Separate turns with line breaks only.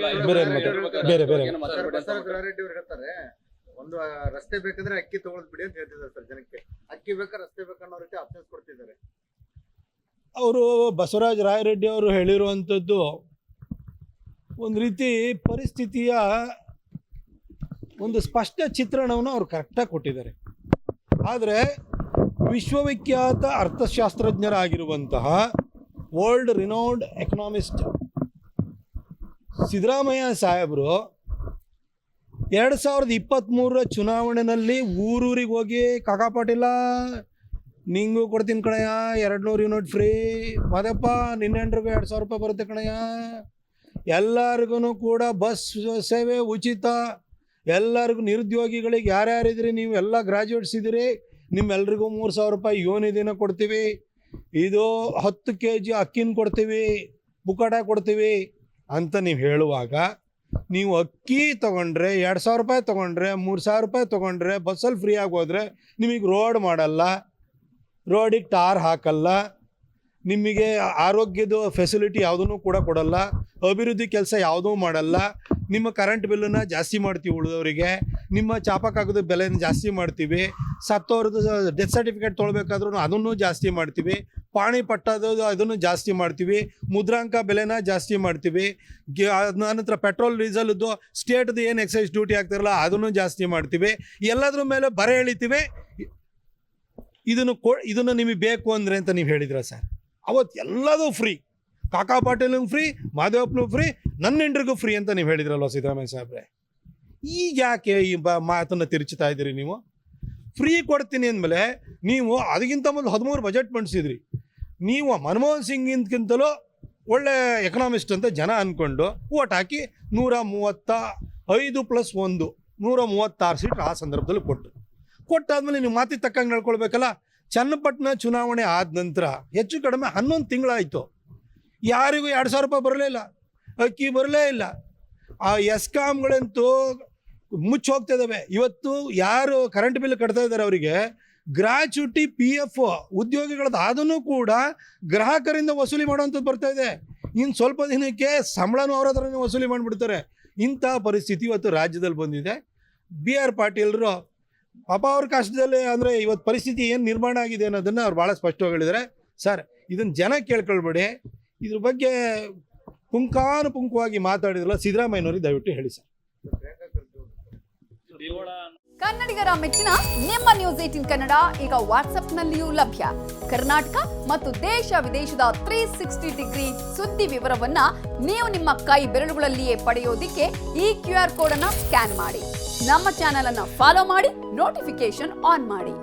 ಬೇರೆ ಬೇರೆ ಬೇರೆ
ಹೇಳ್ತಾರೆ. ಒಂದು ರಸ್ತೆ ಬೇಕಂದ್ರೆ ಅಕ್ಕಿ ತಗೊಳ್ ಬಿಡಿ ಅಂತ ಹೇಳ್ತಿದ್ದಾರೆ ಸರ್ ಜನಕ್ಕೆ. ಅಕ್ಕಿ ಬೇಕಾ ರಸ್ತೆ ಬೇಕನ್ನೋ ರೀತಿ ಆಪ್ಷನ್ಸ್ ಕೊಡ್ತಿದ್ದಾರೆ.
ಅವರು ಬಸವರಾಜ ರಾಯರೆಡ್ಡಿ ಅವರು ಹೇಳಿರುವಂಥದ್ದು ಒಂದು ರೀತಿ ಪರಿಸ್ಥಿತಿಯ ಒಂದು ಸ್ಪಷ್ಟ ಚಿತ್ರಣವನ್ನು ಅವ್ರು ಕರೆಕ್ಟಾಗಿ ಕೊಟ್ಟಿದ್ದಾರೆ. ಆದರೆ ವಿಶ್ವವಿಖ್ಯಾತ ಅರ್ಥಶಾಸ್ತ್ರಜ್ಞರಾಗಿರುವಂತಹ ವರ್ಲ್ಡ್ ರಿನೌಂಡ್ ಎಕನಾಮಿಸ್ಟ್ ಸಿದ್ದರಾಮಯ್ಯ ಸಾಹೇಬರು ಎರಡು ಸಾವಿರದ ಇಪ್ಪತ್ತ್ಮೂರರ ಚುನಾವಣೆಯಲ್ಲಿ ಊರೂರಿಗೆ ಹೋಗಿ ಕಾಕಾ ಪಾಟೀಲ, ನಿಂಗೂ ಕೊಡ್ತೀನಿ ಕಣಯ್ಯ ಎರಡು ನೂರು ಯೂನಿಟ್ ಫ್ರೀ. ಮದಪ್ಪ ನಿನ್ನೆಂಟ್ರಿಗೂ ಎರಡು ಸಾವಿರ ರೂಪಾಯಿ ಬರುತ್ತೆ ಕಣಯ್ಯ. ಎಲ್ಲರಿಗೂ ಕೂಡ ಬಸ್ ಸೇವೆ ಉಚಿತ. ಎಲ್ಲರಿಗೂ ನಿರುದ್ಯೋಗಿಗಳಿಗೆ ಯಾರ್ಯಾರಿದ್ರಿ ನೀವು ಎಲ್ಲ ಗ್ರ್ಯಾಜುಯೇಟ್ಸ್ ಇದ್ದೀರಿ, ನಿಮ್ಮೆಲ್ರಿಗೂ ಮೂರು ಸಾವಿರ ರೂಪಾಯಿ ಯೋನಿದಿನ ಕೊಡ್ತೀವಿ. ಇದು ಹತ್ತು ಕೆ ಜಿ ಅಕ್ಕಿನ ಕೊಡ್ತೀವಿ ಬುಕ್ಕಟ ಕೊಡ್ತೀವಿ. ಅಂತ ನೀವು ಹೇಳುವಾಗ ನೀವು ಅಕ್ಕಿ ತೊಗೊಂಡ್ರೆ ಎರಡು ಸಾವಿರ ರೂಪಾಯಿ ತೊಗೊಂಡ್ರೆ ಮೂರು ಸಾವಿರ ರೂಪಾಯಿ ತೊಗೊಂಡ್ರೆ ಬಸ್ಸಲ್ಲಿ ಫ್ರೀ ಆಗಿ ಹೋದರೆ ನಿಮಗೆ ರೋಡ್ ಮಾಡಲ್ಲ ರೋಡಿಗೆ ಟಾರ್ ಹಾಕಲ್ಲ, ನಿಮಗೆ ಆರೋಗ್ಯದ ಫೆಸಿಲಿಟಿ ಯಾವುದೂ ಕೂಡ ಕೊಡಲ್ಲ, ಅಭಿವೃದ್ಧಿ ಕೆಲಸ ಯಾವುದೂ ಮಾಡಲ್ಲ ನಿಮ್ಮ ಕರೆಂಟ್ ಬಿಲ್ಲನ್ನು ಜಾಸ್ತಿ ಮಾಡ್ತೀವಿ ಉಳಿದವರಿಗೆ. ನಿಮ್ಮ ಚಾಪಕ್ಕಾಗೋದು ಬೆಲೆಯನ್ನು ಜಾಸ್ತಿ ಮಾಡ್ತೀವಿ. ಸತ್ತವ್ರದ್ದು ಡೆತ್ ಸರ್ಟಿಫಿಕೇಟ್ ತೊಗೊಳ್ಬೇಕಾದ್ರೂ ಅದನ್ನು ಜಾಸ್ತಿ ಮಾಡ್ತೀವಿ. ಪಾಣಿ ಪಟ್ಟದು ಅದನ್ನು ಜಾಸ್ತಿ ಮಾಡ್ತೀವಿ. ಮುದ್ರಾಂಕ ಬೆಲೆನ ಜಾಸ್ತಿ ಮಾಡ್ತೀವಿ. ನಂತರ ಪೆಟ್ರೋಲ್ ಡೀಸೆಲ್ದು ಸ್ಟೇಟ್ದು ಏನು ಎಕ್ಸೈಸ್ ಡ್ಯೂಟಿ ಆಗ್ತಿರಲ್ಲ ಅದನ್ನು ಜಾಸ್ತಿ ಮಾಡ್ತೀವಿ. ಎಲ್ಲದ್ರ ಮೇಲೆ ಬರೆ ಎಳಿತೀವಿ. ಇದನ್ನು ಕೊ ಇದನ್ನು ನಿಮಗೆ ಬೇಕು ಅಂದರೆ ಅಂತ ನೀವು ಹೇಳಿದ್ರ ಸರ್? ಅವತ್ತು ಎಲ್ಲದೂ ಫ್ರೀ ಕಾಕಾ ಪಾಟೀಲ್ ಫ್ರೀ ಮಾದೇವಪ್ಪನೂ ಫ್ರೀ ನನ್ನ ಹೆಂಡ್ರಿಗೂ ಫ್ರೀ ಅಂತ ನೀವು ಹೇಳಿದ್ರಲ್ವ ಸಿದ್ದರಾಮಯ್ಯ ಸಾಹೇಬ್ರೆ? ಈಗ ಯಾಕೆ ಈ ಬ ಮಾತನ್ನು ತಿರುಚುತ್ತಾ ಇದ್ದೀರಿ ನೀವು? ಫ್ರೀ ಕೊಡ್ತೀನಿ ಅಂದಮೇಲೆ ನೀವು ಅದಕ್ಕಿಂತ ಮೊದಲು ಹದಿಮೂರು ಬಜೆಟ್ ಮಂಡಿಸಿದ್ರಿ. ನೀವು ಮನಮೋಹನ್ ಸಿಂಗಿಂತಲೂ ಒಳ್ಳೆ ಎಕನಾಮಿಸ್ಟ್ ಅಂತ ಜನ ಅಂದ್ಕೊಂಡು ಓಟ್ ಹಾಕಿ ನೂರ ಮೂವತ್ತ ಐದು ಪ್ಲಸ್ ಒಂದು, ನೂರ ಮೂವತ್ತಾರು ಸೀಟ್ ಆ ಸಂದರ್ಭದಲ್ಲಿ ಕೊಟ್ಟು ಕೊಟ್ಟಾದ್ಮೇಲೆ ನೀವು ಮಾತಿಗೆ ತಕ್ಕಂಗೆ ನಡ್ಕೊಳ್ಬೇಕಲ್ಲ ಚನ್ನಪಟ್ಟಣ ಚುನಾವಣೆ ಆದ ನಂತರ ಹೆಚ್ಚು ಕಡಿಮೆ ಹನ್ನೊಂದು ತಿಂಗಳಾಯಿತು. ಯಾರಿಗೂ ಎರಡು ಸಾವಿರ ರೂಪಾಯಿ ಬರಲೇ ಇಲ್ಲ. ಅಕ್ಕಿ ಬರಲೇ ಇಲ್ಲ. ಆ ಎಸ್ಕಾಮ್ಗಳಂತೂ ಮುಚ್ಚಿ ಹೋಗ್ತಾ ಇದ್ದಾವೆ ಇವತ್ತು ಯಾರು ಕರೆಂಟ್ ಬಿಲ್ ಕಟ್ತಾ ಇದ್ದಾರೆ ಅವರಿಗೆ, ಗ್ರಾಚ್ಯುಟಿ ಪಿ ಎಫ್ ಉದ್ಯೋಗಿಗಳದ್ದು ಅದನ್ನು ಕೂಡ ಗ್ರಾಹಕರಿಂದ ವಸೂಲಿ ಮಾಡುವಂಥದ್ದು ಬರ್ತಾ ಇದೆ. ಇನ್ನು ಸ್ವಲ್ಪ ದಿನಕ್ಕೆ ಸಂಬಳನೂ ಅವ್ರ ಹತ್ರನೇ ವಸೂಲಿ ಮಾಡಿಬಿಡ್ತಾರೆ. ಇಂಥ ಪರಿಸ್ಥಿತಿ ಇವತ್ತು ರಾಜ್ಯದಲ್ಲಿ ಬಂದಿದೆ. ಬಿ ಆರ್ ಪಾಟೀಲ್ರು, ಪಾಪ ಅವ್ರ ಕಷ್ಟದಲ್ಲಿ ಅಂದರೆ ಇವತ್ತು ಪರಿಸ್ಥಿತಿ ಏನು ನಿರ್ಮಾಣ ಆಗಿದೆ ಅನ್ನೋದನ್ನು ಅವ್ರು ಭಾಳ ಸ್ಪಷ್ಟವಾಗಿ ಹೇಳಿದ್ದಾರೆ. ಸರ್ ಇದನ್ನು ಜನ ಕೇಳ್ಕೊಳ್ಬೇಡಿ. ಇದ್ರ ಬಗ್ಗೆ ಪುಂಕಾನುಪುಂಕವಾಗಿ ಮಾತಾಡಿದ್ರಲ್ಲ ಸಿದ್ದರಾಮಯ್ಯನವರಿಗೆ ದಯವಿಟ್ಟು ಹೇಳಿ ಸರ್.
ಕನ್ನಡಿಗರ ಮೆಚ್ಚಿನ ನಿಮ್ಮ ನ್ಯೂಸ್ ಏಟಿನ್ ಕನ್ನಡ ಈಗ ವಾಟ್ಸ್ಆಪ್ನಲ್ಲಿಯೂ ಲಭ್ಯ. ಕರ್ನಾಟಕ ಮತ್ತು ದೇಶ ವಿದೇಶದ ತ್ರೀ ಸಿಕ್ಸ್ಟಿ ಡಿಗ್ರಿ ಸುದ್ದಿ ವಿವರವನ್ನ ನೀವು ನಿಮ್ಮ ಕೈ ಬೆರಳುಗಳಲ್ಲಿಯೇ ಪಡೆಯೋದಿಕ್ಕೆ ಈ ಕ್ಯೂ ಆರ್ ಕೋಡ್ ಅನ್ನ ಸ್ಕ್ಯಾನ್ ಮಾಡಿ. ನಮ್ಮ ಚಾನೆಲ್ ಅನ್ನ ಫಾಲೋ ಮಾಡಿ ನೋಟಿಫಿಕೇಶನ್ ಆನ್ ಮಾಡಿ.